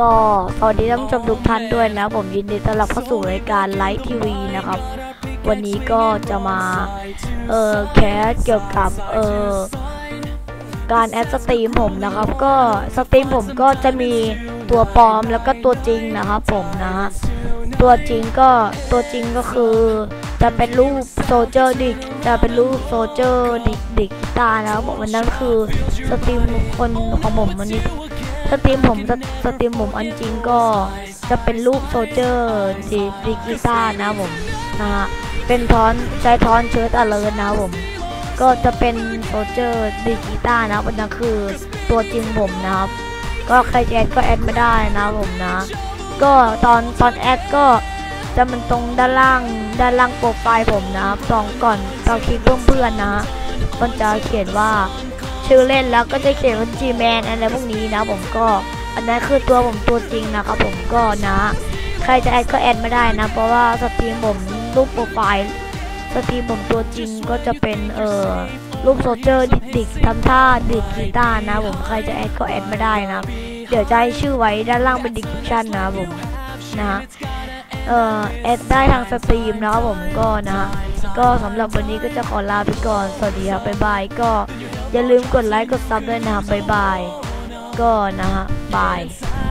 ก็สวัสดีท่านผู้ชมทุกท่านด้วยนะ ผมยินดีต้อนรับเข้าสู่รายการไลฟ์ทีวีนะครับ วันนี้ก็จะมา เอ่อแคสเกี่ยวกับ เอ่อ การแอดสตรีมผมนะครับ ก็สตรีมผมก็จะมีตัวปลอมแล้วก็ตัวจริงนะครับผมนะฮะตัวจริงก็ตัวจริงก็คือ จะเป็นรูปโซเจอร์ดิกจะเป็นรูปโซเจอร์ดิกดิกตานะครับผมวันนั้นคือสตรีมคนของผมวันนี้ สตรีมผมสตรีมผมอันจริงก็จะเป็นรูปโซเจอร์ดีดีกีต้านะผมนะฮะเป็นทอนใช้ทอนเชิร์ตอเลอร์นะผมก็จะเป็นโซเจอร์ดีกีต้านะวันนั้นคือตัวจริงผมนะครับ ก็ใครแอดก็แอดไม่ได้นะผมนะ ก็ตอนตอนแอดก็จะมันตรงด้านล่างด้านล่างโปรไฟล์ผมนะครับตอนก่อนตอนคลิกเพื่อนๆนะฮะมันจะเขียนว่า ชื่อเล่นแล้วก็จะเขียนว่า G-Man อะไรพวกนี้นะผมก็ อันนั้นคือตัวผมตัวจริงนะครับผมก็นะ ใครจะแอดก็แอดไม่ได้นะ เพราะว่าสตรีมผมรูปโปรไฟล์สตรีมผมตัวจริงก็จะเป็นเอ่อรูปโซเจอร์ดิกดิกทำท่าดิกกีตาร์นะผมใครจะแอดก็แอดไม่ได้นะเดี๋ยวจะให้ชื่อไว้ด้านล่างเป็นดิสคริปชั่นนะผมนะฮะเอ่อแอดได้ทางสตรีมนะครับผมก็นะฮะก็สำหรับวันนี้ก็จะขอลาไปก่อน สวัสดีครับ บ๊ายบาย ก็ อย่าลืมกดไลค์กดซับด้วยนะครับบ๊ายบาย ก็นะฮะบาย